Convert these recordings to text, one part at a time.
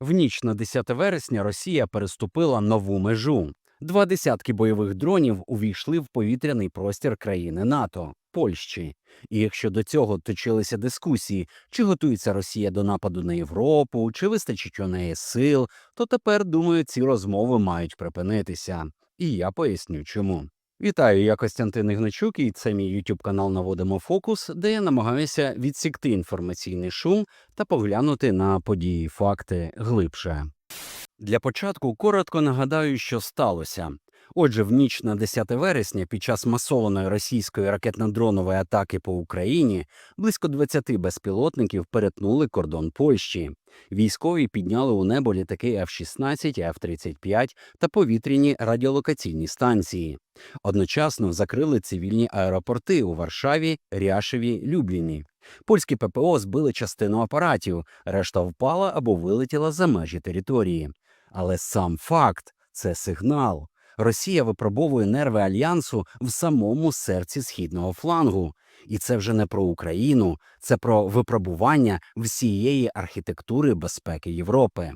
В ніч на 10 вересня Росія переступила нову межу. Два десятки бойових дронів увійшли в повітряний простір країни НАТО Польщі. І якщо до цього точилися дискусії, чи готується Росія до нападу на Європу, чи вистачить у неї сил, то тепер, думаю, ці розмови мають припинитися. І я поясню, чому. Вітаю, я Костянтин Ігначук, і це мій YouTube канал Наводимо Фокус, де я намагаюся відсікти інформаційний шум та поглянути на події факти глибше. Для початку коротко нагадаю, що сталося. Отже, в ніч на 10 вересня під час масованої російської ракетно-дронової атаки по Україні близько 20 безпілотників перетнули кордон Польщі. Військові підняли у небо літаки F-16 і F-35 та повітряні радіолокаційні станції. Одночасно закрили цивільні аеропорти у Варшаві, Ряшеві, Любліні. Польські ППО збили частину апаратів, решта впала або вилетіла за межі території. Але сам факт це сигнал. Росія випробовує нерви альянсу в самому серці східного флангу. І це вже не про Україну, це про випробування всієї архітектури безпеки Європи.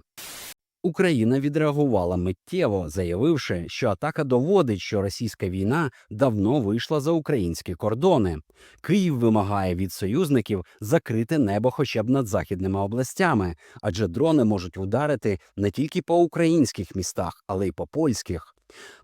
Україна відреагувала миттєво, заявивши, що атака доводить, що російська війна давно вийшла за українські кордони. Київ вимагає від союзників закрити небо хоча б над західними областями, адже дрони можуть ударити не тільки по українських містах, але й по польських.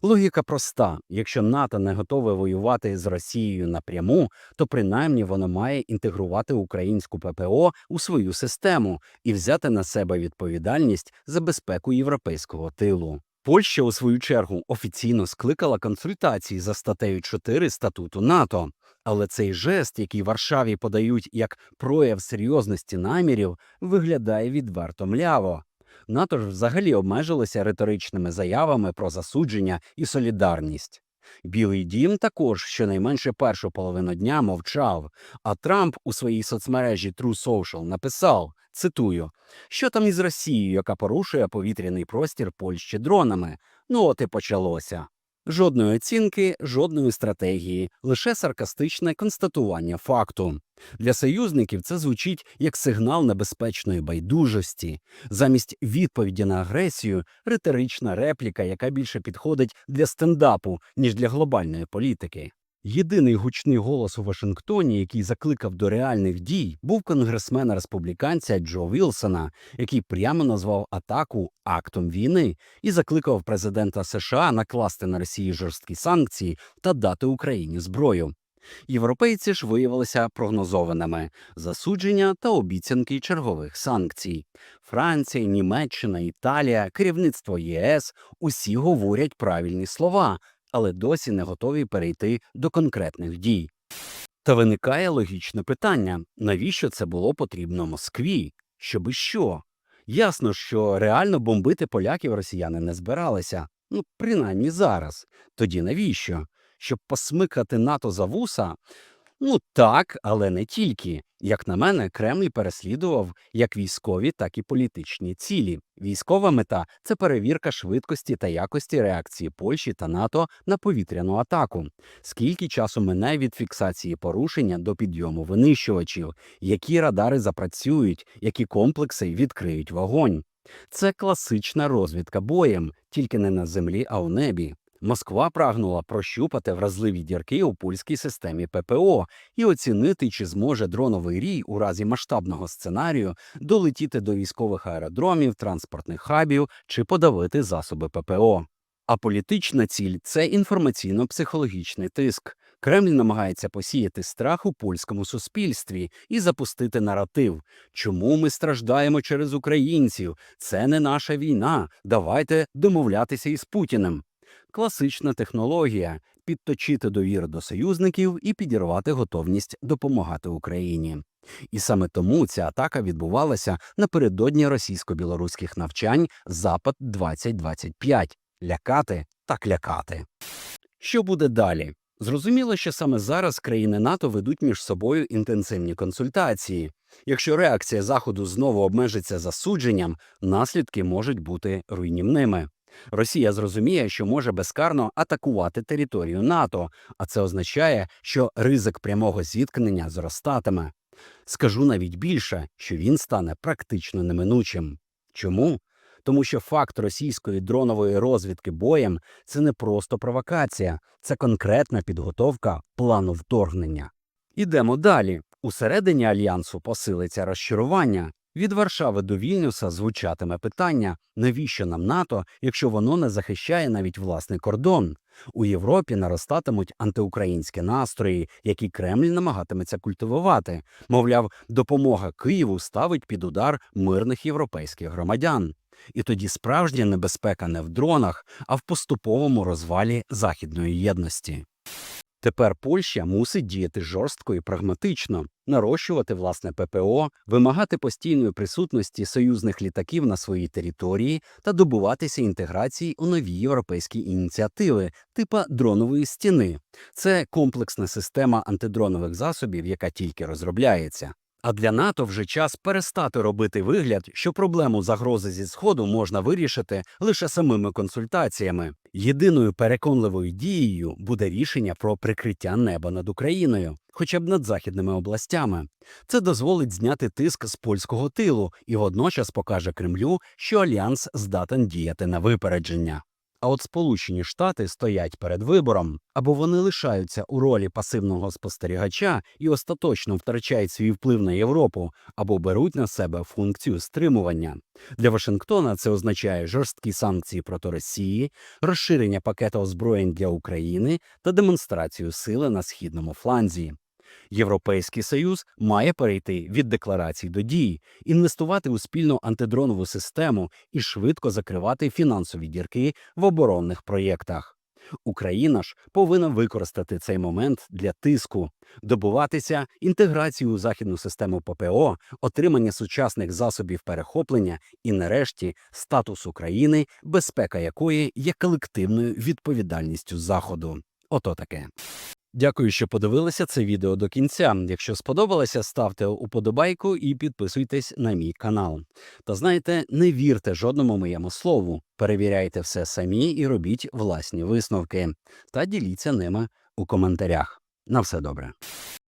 Логіка проста: якщо НАТО не готове воювати з Росією напряму, то принаймні воно має інтегрувати українську ППО у свою систему і взяти на себе відповідальність за безпеку європейського тилу. Польща, у свою чергу, офіційно скликала консультації за статтею 4 статуту НАТО. Але цей жест, який Варшаві подають як прояв серйозності намірів, виглядає відверто мляво. НАТО ж взагалі обмежилося риторичними заявами про засудження і солідарність. Білий дім також щонайменше першу половину дня мовчав, а Трамп у своїй соцмережі True Social написав, цитую, що там із Росією, яка порушує повітряний простір Польщі дронами. Ну от і почалося. Жодної оцінки, жодної стратегії, лише саркастичне констатування факту. Для союзників це звучить як сигнал небезпечної байдужості. Замість відповіді на агресію риторична репліка, яка більше підходить для стендапу, ніж для глобальної політики. Єдиний гучний голос у Вашингтоні, який закликав до реальних дій, був конгресмена республіканця Джо Вілсона, який прямо назвав атаку актом війни і закликав президента США накласти на Росію жорсткі санкції та дати Україні зброю. Європейці ж виявилися прогнозованими засудження та обіцянки чергових санкцій. Франція, Німеччина, Італія, керівництво ЄС усі говорять правильні слова, але досі не готові перейти до конкретних дій. Та виникає логічне питання: навіщо це було потрібно Москві? Щоби що? Ясно, що реально бомбити поляків росіяни не збиралися, ну принаймні зараз. Тоді навіщо? Щоб посмикати НАТО за вуса? Ну так, але не тільки. Як на мене, Кремль переслідував як військові, так і політичні цілі. Військова мета це перевірка швидкості та якості реакції Польщі та НАТО на повітряну атаку. Скільки часу мине від фіксації порушення до підйому винищувачів, які радари запрацюють, які комплекси відкриють вогонь. Це класична розвідка боєм, тільки не на землі, а у небі. Москва прагнула прощупати вразливі дірки у польській системі ППО і оцінити, чи зможе дроновий рій у разі масштабного сценарію долетіти до військових аеродромів, транспортних хабів чи подавити засоби ППО. А політична ціль це інформаційно-психологічний тиск. Кремль намагається посіяти страх у польському суспільстві і запустити наратив. Чому ми страждаємо через українців? Це не наша війна. Давайте домовлятися із Путіним. Класична технологія підточити довіру до союзників і підірвати готовність допомагати Україні. І саме тому ця атака відбувалася напередодні російсько-білоруських навчань Запад 2025 лякати так лякати. Що буде далі? Зрозуміло, що саме зараз країни НАТО ведуть між собою інтенсивні консультації. Якщо реакція Заходу знову обмежиться засудженням, наслідки можуть бути руйнівними. Росія зрозуміє, що може безкарно атакувати територію НАТО, а це означає, що ризик прямого зіткнення зростатиме. Скажу навіть більше, що він стане практично неминучим. Чому? тому що факт російської дронової розвідки боєм це не просто провокація, це конкретна підготовка плану вторгнення. Ідемо далі. Усередині альянсу посилиться розчарування. Від Варшави до Вільнюса звучатиме питання, навіщо нам НАТО, якщо воно не захищає навіть власний кордон. У Європі наростатимуть антиукраїнські настрої, які Кремль намагатиметься культивувати. Мовляв, допомога Києву ставить під удар мирних європейських громадян. І тоді справжня небезпека не в дронах, а в поступовому розвалі західної єдності. Тепер Польща мусить діяти жорстко і прагматично, нарощувати власне ППО, вимагати постійної присутності союзних літаків на своїй території та добуватися інтеграції у нові європейські ініціативи, типа дронової стіни. Це комплексна система антидронових засобів, яка тільки розробляється. А для НАТО вже час перестати робити вигляд, що проблему загрози зі сходу можна вирішити лише самими консультаціями. Єдиною переконливою дією буде рішення про прикриття неба над Україною, хоча б над західними областями. Це дозволить зняти тиск з польського тилу і водночас покаже Кремлю, що альянс здатен діяти на випередження. А от Сполучені Штати стоять перед вибором або вони лишаються у ролі пасивного спостерігача і остаточно втрачають свій вплив на Європу, або беруть на себе функцію стримування. Для Вашингтона це означає жорсткі санкції проти Росії, розширення пакету озброєнь для України та демонстрацію сили на східному фланзі. Європейський союз має перейти від декларацій до дій, інвестувати у спільну антидронову систему і швидко закривати фінансові дірки в оборонних проєктах. Україна ж повинна використати цей момент для тиску, добуватися інтеграцію у західну систему ППО, отримання сучасних засобів перехоплення і, нарешті, статус України, безпека якої є колективною відповідальністю Заходу. Ото таке. Дякую, що подивилися це відео до кінця. Якщо сподобалося, ставте уподобайку і підписуйтесь на мій канал. Та знаєте, не вірте жодному моєму слову. Перевіряйте все самі і робіть власні висновки. Та діліться ними у коментарях. На все добре.